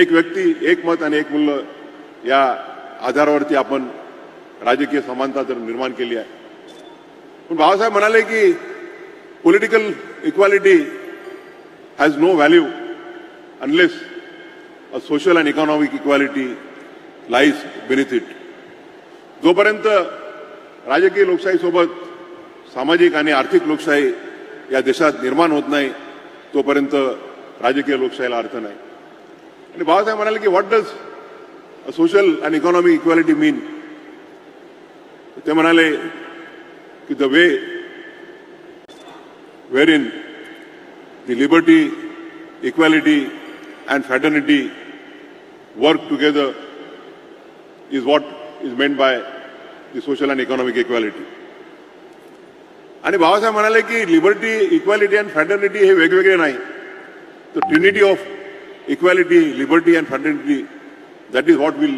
एक व्यक्ती एक मत आणि एक मूल्य या आधारावरती आपण राजकीय समानता तर निर्माण केली आहे. पण बाबासाहेब म्हणाले की political equality has no value unless a social and economic equality lies benefit it जोपर्यंत राजकीय लोकशाहीसोबत सामाजिक आणि आर्थिक लोकशाही या देशात निर्माण होत नाही तोपर्यंत राजकीय लोकशाहीला अर्थ नाही. आणि बाबासाहेब म्हणाले की what does social and economic equality mean ते म्हणाले की the way where in the liberty equality and fraternity work together is what is meant by the social and economic equality आणि बाबासाहेब म्हणाले की लिबर्टी इक्वालिटी अँड फॅटर्निटी हे वेगवेगळे नाही. तर trinity of equality, liberty and fraternity. That is what will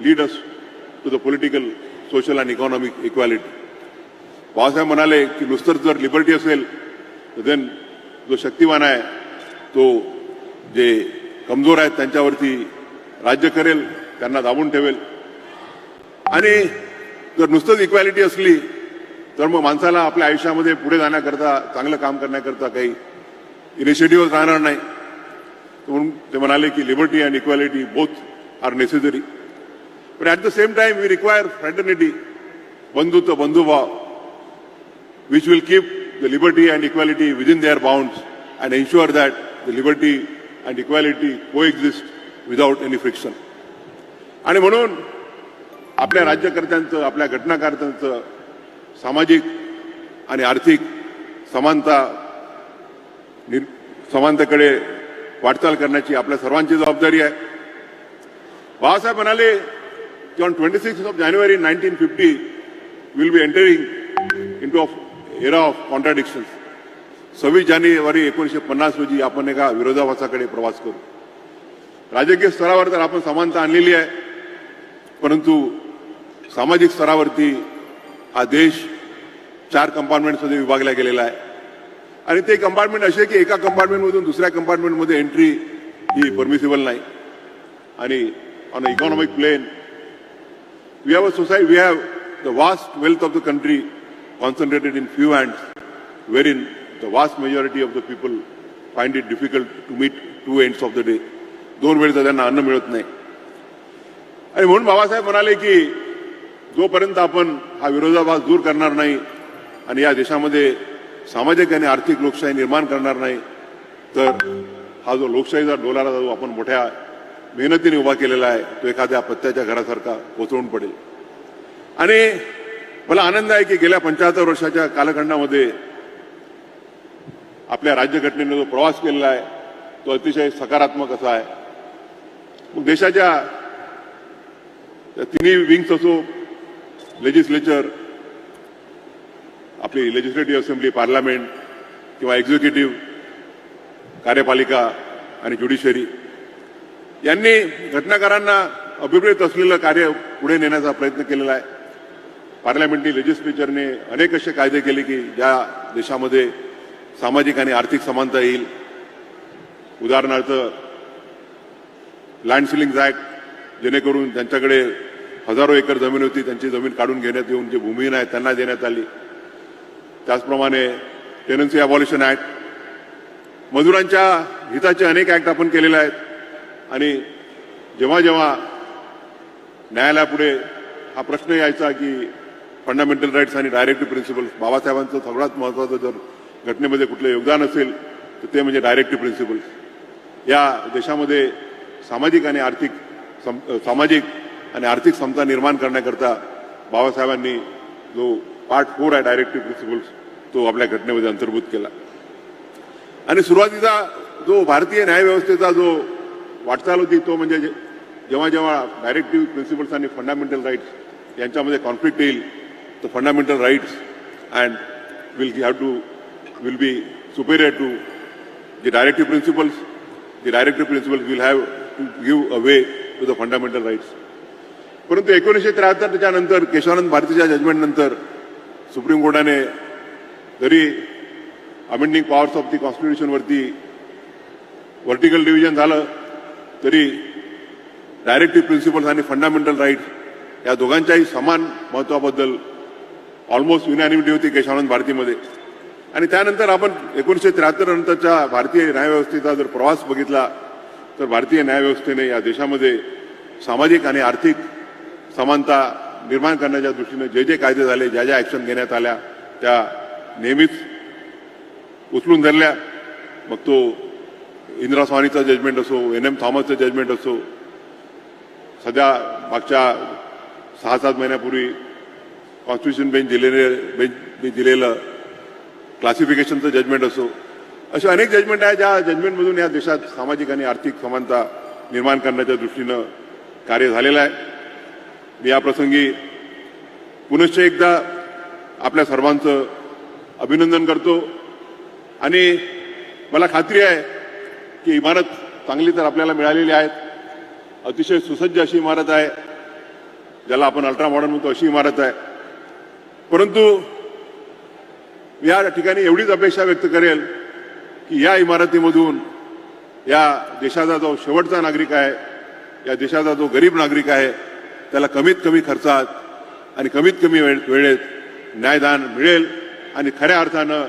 lead us to the political social and economic equality. Babasaheb म्हणाले की नुसतंच जर लिबर्टी असेल तर देन जो शक्तिवान आहे तो जे कमजोर आहेत त्यांच्यावरती राज्य करेल त्यांना दाबून ठेवेल आणि जर नुसतंच इक्वॅलिटी असली तर मग माणसाला आपल्या आयुष्यामध्ये पुढे जाण्याकरता चांगलं काम करण्याकरता काही इनिशिएटिव्ह राहणार नाही म्हणून ते म्हणाले की liberty and equality both are necessary पण at the same time we require fraternity बंधुत्व बंधुभाव which will keep the liberty and equality within their bounds and ensure that the liberty and equality coexist without any friction. आणि म्हणून आपल्या राज्यकर्त्यांचं आपल्या घटनाकर्त्यांचं सामाजिक आणि आर्थिक समानता समानतेकडे वाटचाल करण्याची आपल्या सर्वांची जबाबदारी आहे. बाबासाहेब म्हणाले की on twenty six of January nineteen fifty will be entering into of era of contradiction सव्वीस जानेवारी एकोणीसशे पन्नास रोजी आपण एका विरोधाभासाकडे प्रवास करू. राजकीय स्तरावर तर आपण समानता आणलेली आहे परंतु सामाजिक स्तरावरती हा देश चार कंपार्टमेंटमध्ये विभागला गेलेला आहे. आणि ते कंपार्टमेंट असे की एका कंपार्टमेंटमधून दुसऱ्या कंपार्टमेंटमध्ये एंट्री ही परमिसिबल नाही. आणि on a economic plane we have a society we have the vast wealth of the country concentrated in few hands where in the vast majority of the people find it difficult to meet two ends of the day दोन वेळेचं त्यांना अन्न मिळत नाही. आणि म्हणून बाबासाहेब म्हणाले की जोपर्यंत आपण हा विरोधाभास दूर करणार नाही आणि या देशामध्ये सामाजिक आणि आर्थिक लोकशाही निर्माण करणार नाही तर हा जो लोकशाहीचा डोलारा जो आपण मोठ्या मेहनतीने उभा केलेला आहे तो एखाद्या पत्त्याच्या घरासारखा कोसळून पडेल. आणि मला आनंद आहे की गेल्या पंच्याहत्तर वर्षाच्या कालखंडामध्ये आपल्या राज्यघटनेने जो प्रवास केलेला आहे तो अतिशय सकारात्मक असा आहे. मग देशाच्या तिन्ही विंग्स असो लेजिस्लेचर आपली लेजिस्लेटिव्ह असेंब्ली पार्लमेंट किंवा एक्झिक्युटिव्ह कार्यपालिका आणि ज्युडिशरी यांनी घटनाकारांना अभिप्रेत असलेलं कार्य पुढे नेण्याचा प्रयत्न केलेला आहे. पार्लमेंटनी लेजिस्लेचरने अनेक असे कायदे केले की ज्या देशामध्ये सामाजिक आणि आर्थिक समानता येईल. उदाहरणार्थ लँड सिलिंग ऍक्ट जेणेकरून ज्यांच्याकडे हजारो एकर जमीन होती त्यांची जमीन काढून घेण्यात येऊन जे भूमिहीन आहेत त्यांना देण्यात आली. त्याचप्रमाणे टेनन्सी अबॉलिशन ऍक्ट मजुरांच्या हिताचे अनेक ऍक्ट आपण केलेले आहेत. आणि जेव्हा जेव्हा न्यायालयापुढे हा प्रश्न यायचा की फंडामेंटल राईट्स आणि डायरेक्टिव्ह प्रिन्सिपल बाबासाहेबांचं सगळ्यात महत्त्वाचं जर घटनेमध्ये कुठलं योगदान असेल तर ते म्हणजे डायरेक्टिव्ह प्रिन्सिपल्स या देशामध्ये सामाजिक आणि आर्थिक सम सामाजिक आणि आर्थिक समता निर्माण करण्याकरता बाबासाहेबांनी जो पार्ट फोर आहे डायरेक्टिव्ह प्रिन्सिपल्स तो आपल्या घटनेमध्ये अंतर्भूत केला आणि सुरुवातीचा जो भारतीय न्यायव्यवस्थेचा जो वाटचाल होती तो म्हणजे जेव्हा जेव्हा डायरेक्टिव्ह प्रिन्सिपल्स आणि फंडामेंटल राईट्स यांच्यामध्ये कॉन्फ्लिक्ट येईल तर fundamental rights and will have to will be superior to the directive principles, the directive principles will have to give a way to the fundamental rights. परंतु एकोणीसशे त्र्याहत्तरच्या नंतर केशवानंद भारतीच्या judgement नंतर supreme कोर्टाने जरी अमेंडिंग पॉवर्स ऑफ दी कॉन्स्टिट्यूशनवरती vertical division झालं तरी डायरेक्टिव्ह प्रिन्सिपल्स आणि फंडामेंटल राईट या दोघांच्याही समान महत्वाबद्दल ऑलमोस्ट युनॅनिमिटी होती केशवानंद भारतीमध्ये. आणि त्यानंतर आपण एकोणीसशे त्र्याहत्तर नंतरच्या भारतीय न्यायव्यवस्थेचा जर प्रवास बघितला तर भारतीय न्यायव्यवस्थेने या देशामध्ये सामाजिक आणि आर्थिक समानता निर्माण करण्याच्या दृष्टीने जे जे कायदे झाले ज्या ज्या ॲक्शन घेण्यात आल्या त्या नेहमीच उचलून धरल्या. मग तो इंदिरा स्वामीचा जजमेंट असो एन एम थॉमसचं जजमेंट असो सध्या मागच्या सहा सात महिन्यापूर्वी कॉन्स्टिट्युशन बेंच दिलेले बेंच दिलेलं क्लासिफिकेशनचं जजमेंट असो असे अनेक जजमेंट आहे ज्या जजमेंटमधून या देशात सामाजिक आणि आर्थिक समानता निर्माण करण्याच्या दृष्टीनं कार्य झालेलं आहे. मी या प्रसंगी पुनश्च एकदा आपल्या सर्वांचं अभिनंदन करतो. आणि मला खात्री आहे की इमारत चांगली तर आपल्याला मिळालेली आहेत. अतिशय सुसज्ज अशी इमारत आहे. ज्याला आपण अल्ट्रा मॉडर्न म्हणतो अशी इमारत आहे. परंतु या ठिकाणी एवढीच अपेक्षा व्यक्त करेल की या इमारतीमधून या देशाचा जो शेवटचा नागरिक आहे या देशाचा जो गरीब नागरिक आहे त्याला कमीत कमी खर्चात आणि कमीत कमी वेळ वेळेत न्यायदान मिळेल आणि खऱ्या अर्थानं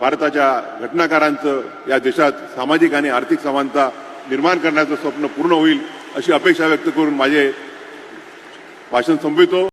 भारताच्या घटनाकारांचं या देशात सामाजिक आणि आर्थिक समानता निर्माण करण्याचं स्वप्न पूर्ण होईल अशी अपेक्षा व्यक्त करून माझे भाषण संपवितो.